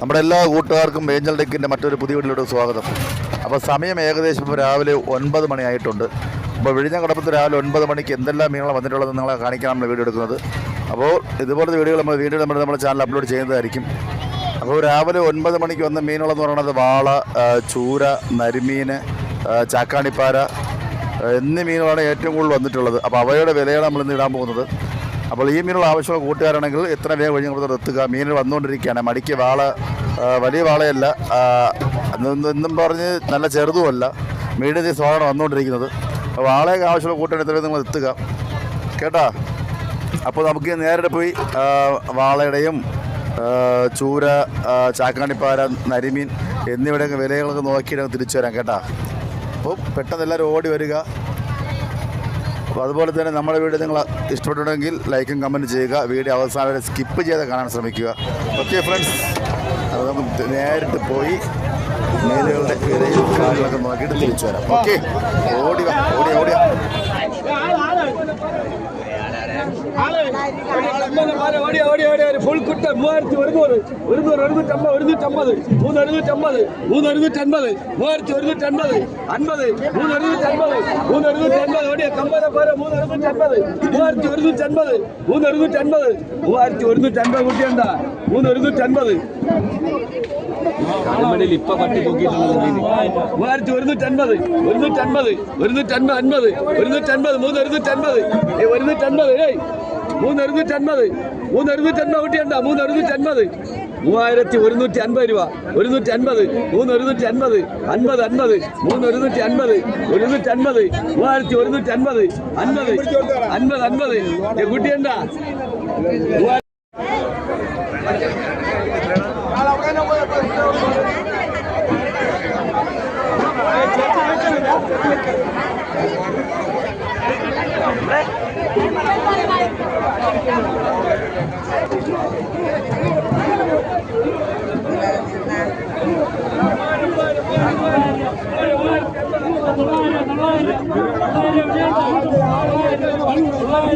നമ്മുടെ എല്ലാ കൂട്ടുകാർക്കും ഏഞ്ചൽ ഡെക്കിന്റെ മറ്റൊരു പുതിയ വീട്ടിലോട്ട് സ്വാഗതം. അപ്പോൾ സമയം ഏകദേശം ഇപ്പോൾ രാവിലെ ഒൻപത് മണിയായിട്ടുണ്ട്. അപ്പോൾ വിഴിഞ്ഞ കടപ്പത്ത് രാവിലെ ഒൻപത് മണിക്ക് എന്തെല്ലാം മീനുകൾ വന്നിട്ടുള്ളത് നിങ്ങളെ കാണിക്കാൻ നമ്മൾ വീഡിയോ എടുക്കുന്നത്. അപ്പോൾ ഇതുപോലത്തെ വീഡിയോകൾ നമ്മൾ വീണ്ടും നമ്മൾ നമ്മുടെ ചാനൽ അപ്ലോഡ് ചെയ്യുന്നതായിരിക്കും. അപ്പോൾ രാവിലെ ഒൻപത് മണിക്ക് വന്ന മീനുകളെന്ന് പറയുന്നത് വാള ചൂര നരിമീൻ ചാക്കാണിപ്പാര എന്നീ മീനുകളാണ് ഏറ്റവും കൂടുതൽ വന്നിട്ടുള്ളത്. അപ്പോൾ അവയുടെ വിലയാണ് നമ്മൾ ഇന്ന് ഇടാൻ പോകുന്നത്. അപ്പോൾ ഈ മീനുള്ള ആവശ്യമുള്ള കൂട്ടുകാരാണെങ്കിൽ എത്ര വേഗം കഴിഞ്ഞ് നമ്മൾ എത്തുക മീൻ വന്നുകൊണ്ടിരിക്കുകയാണ്. മടിക്ക് വാള വലിയ വാളയല്ല. എന്നും- പറഞ്ഞ് നല്ല ചെറുതുമല്ല. മീഡിയം സ്വാധീനം വന്നുകൊണ്ടിരിക്കുന്നത്. വാളയൊക്കെ ആവശ്യമുള്ള വേഗം നിങ്ങൾ എത്തുക കേട്ടാ? അപ്പോൾ നമുക്ക് നേരിട്ട് പോയി വാളയുടെയും ചൂര ചാക്കാണിപ്പാര നരിമീൻ എന്നിവയുടെയൊക്കെ വിലകളൊക്കെ നോക്കിയിട്ട് തിരിച്ചു വരാം. കേട്ടാ? അപ്പോൾ പെട്ടെന്ന് എല്ലാവരും ഓടി വരിക. അതുപോലെ തന്നെ നമ്മുടെ വീഡിയോ നിങ്ങൾ ഇഷ്ടപ്പെട്ടുണ്ടെങ്കിൽ ലൈക്കും കമന്റ് ചെയ്യുക. വീഡിയോ അവസാനം വരെ സ്കിപ്പ് ചെയ്ത് കാണാൻ ശ്രമിക്കുക. ഓക്കെ ഫ്രണ്ട്സ് അത് നമുക്ക് നേരിട്ട് പോയി മേലുകളുടെ വിലയും കാര്യങ്ങളൊക്കെ നോക്കിയിട്ട് തിരിച്ചു വരാം. ഓക്കെ ഓടിയ ഓടിയ ഓടി ഓടിയ ഓടി ഓടി ഓടി ഓടി ഫുൾ കുട്ട മൂവായിരത്തി ഒരുന്നൂറ് ഒരുന്നൂറ് ഒരുന്നൂറ്റമ്പത് ഒരുന്നൂറ്റമ്പത് മൂന്ന് ഒരുന്നൂറ്റമ്പത് മൂന്ന് ഒരുന്നൂറ്റമ്പത് മൂവായിരത്തി ഒരുന്നൂറ്റമ്പത് അൻപത് മൂന്ന് ഒരുന്നൂറ്റമ്പത് മൂന്ന് ഒരുന്നൂറ്റമ്പത് ഓടിയ കമ്പന പോര മൂന്ന് മൂവായിരത്തി മൂന്ന് ഒരുന്നൂറ്റമ്പത് മൂവായിരത്തി ഒരുന്നൂറ്റമ്പത് കുട്ടിയുണ്ട മൂന്ന് ഇപ്പൊ പട്ടി തൂക്കിയിട്ടുള്ളത് മൂവായിരത്തി ഒരുന്നൂറ്റൻപത് അൻപത്. ഒരുന്നൂറ്റൻപത് മൂന്ന് ഒരുന്നൂറ്റൻപത് ഏയ്. മൂന്ന് ഒരുന്നൂറ്റൻപത് മൂന്ന് ഒരുന്നൂറ്റൻപത് കുട്ടിയുണ്ട മൂന്ന് ഒരുന്നൂറ്റൻപത് മൂവായിരത്തി ഒരുന്നൂറ്റി അൻപത് രൂപ. ഒരുന്നൂറ്റി അൻപത് മൂന്ന് ഒരുന്നൂറ്റി അൻപത് അൻപത് അൻപത് മൂന്ന് ഒരുന്നൂറ്റി അൻപത് ഒരുന്നൂറ്റി അൻപത് മൂവായിരത്തി ഒരുന്നൂറ്റി അൻപത് അൻപത് അൻപത് അൻപത്.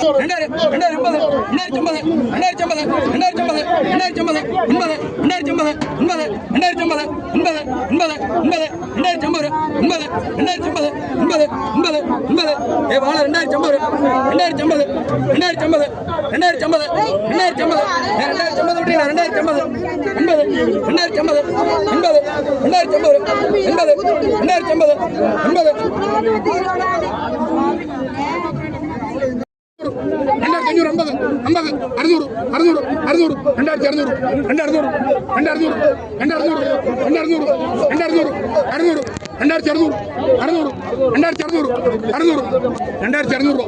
മൂവായിരത്തി രണ്ടായിരം രണ്ടായിരം അമ്പത് രണ്ടായിരത്തി അമ്പത് രണ്ടായിരത്തി അമ്പത് രണ്ടായിരത്തി അമ്പത് രണ്ടായിരത്തി അമ്പത് ഒൻപത് രണ്ടായിരത്തി അമ്പത് ഒൻപത് രണ്ടായിരത്തി അമ്പത് ഒൻപത് ഒൻപത് ഒൻപത് രണ്ടായിരത്തി അമ്പത് ഒൻപത് രണ്ടായിരത്തി അമ്പത് ഒൻപത് ഒൻപത് ഒൻപത് ഏ വാള രണ്ടായിരത്തി അമ്പത് രണ്ടായിരത്തി അമ്പത് രണ്ടായിരത്തി അമ്പത് രണ്ടായിരത്തി അമ്പത് രണ്ടായിരത്തി അമ്പത് ഏ രണ്ടായിരത്തി അമ്പത് കുട്ടിയാണ് രണ്ടായിരത്തി അമ്പത് രണ്ടായിരത്തി അമ്പത് ഒൻപത് രണ്ടായിരത്തി അമ്പത് ഒൻപത് രണ്ടായിരത്തി അമ്പത് രണ്ടായിരത്തി അഞ്ഞൂറ് അമ്പത് അമ്പത് അറുന്നൂറ് അറുന്നൂറ് അറുന്നൂറ് രണ്ടായിരത്തി അറുന്നൂറ് രണ്ടറുന്നൂറ് രണ്ടറുന്നൂറ് രണ്ടറുന്നൂറ് രണ്ടറുന്നൂറ് രണ്ടറുന്നൂറ് അറുന്നൂറ് രണ്ടായിരത്തി അറുന്നൂറ് അറുന്നൂറ് രണ്ടായിരത്തി അറുന്നൂറ് രണ്ടായിരത്തി അറുന്നൂറ്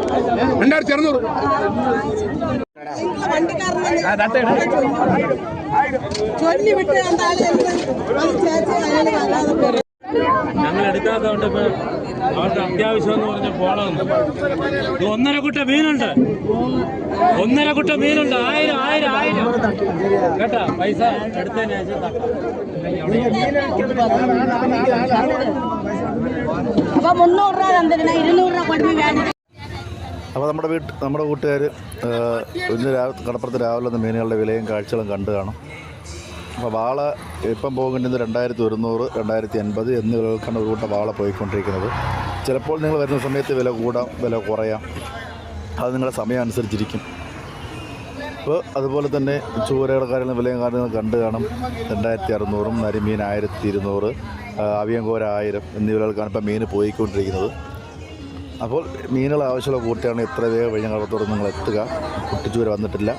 രണ്ടായിരത്തി അറുന്നൂറ് വരും. ഞങ്ങൾ എടുക്കാത്തതുകൊണ്ട് ഇപ്പൊ അവർക്ക് അത്യാവശ്യം എന്ന് പറഞ്ഞ പോളാണ് ഇത് ഒന്നര കുട്ട മീനുണ്ട്. ഒന്നര കുട്ട മീനുണ്ട്. ആയിരം ആയിരം ആയിരം. കേട്ടാ? പൈസ എടുത്തതിന് ശേഷം. അപ്പൊ മുന്നൂറ് രൂപ തന്നിരുന്ന ഇരുന്നൂറ് രൂപ കൊടുത്ത് അപ്പോൾ നമ്മുടെ വീട്ട് നമ്മുടെ കൂട്ടുകാർ ഇന്ന് രാവിലെ കടപ്പുറത്ത് രാവിലെ മീനുകളുടെ വിലയും കാഴ്ചകളും കണ്ടു കാണും. അപ്പോൾ വാള ഇപ്പം പോകേണ്ടത് രണ്ടായിരത്തി ഒരുന്നൂറ് രണ്ടായിരത്തി എൺപത് എന്നീ വിലകൾക്കാണ് ഒരു കൂട്ടം വാള പോയിക്കൊണ്ടിരിക്കുന്നത്. ചിലപ്പോൾ നിങ്ങൾ വരുന്ന സമയത്ത് വില കൂടാം വില കുറയാം. അത് നിങ്ങളുടെ സമയം അനുസരിച്ചിരിക്കും. അപ്പോൾ അതുപോലെ തന്നെ ചൂരയുടെ കാര്യങ്ങളും വിലയും കാര്യങ്ങളും കണ്ടു കാണും. രണ്ടായിരത്തി അറുന്നൂറും നരിമീൻ ആയിരത്തി ഇരുന്നൂറ് അവിയങ്കോര ആയിരം എന്നീ വിലകൾക്കാണ് ഇപ്പോൾ മീൻ പോയിക്കൊണ്ടിരിക്കുന്നത്. അപ്പോൾ മീനുകൾ ആവശ്യമുള്ള കൂട്ടിയാണ് എത്ര വേഗം വിഴിഞ്ഞകളത്തോട് നിങ്ങൾ എത്തുക. കുട്ടിച്ചൂര വന്നിട്ടില്ല.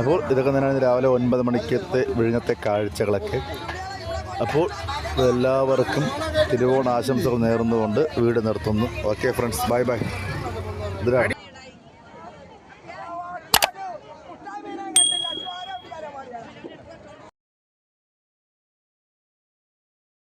അപ്പോൾ ഇതൊക്കെ തന്നെയാണ് രാവിലെ ഒൻപത് മണിക്കത്തെ വിഴിഞ്ഞത്തെ കാഴ്ചകളൊക്കെ. അപ്പോൾ എല്ലാവർക്കും തിരുവോണ ആശംസകൾ നേർന്നുകൊണ്ട് വീട് നിർത്തുന്നു. ഓക്കെ ഫ്രണ്ട്സ് ബൈ ബൈ ഇതിലാണ്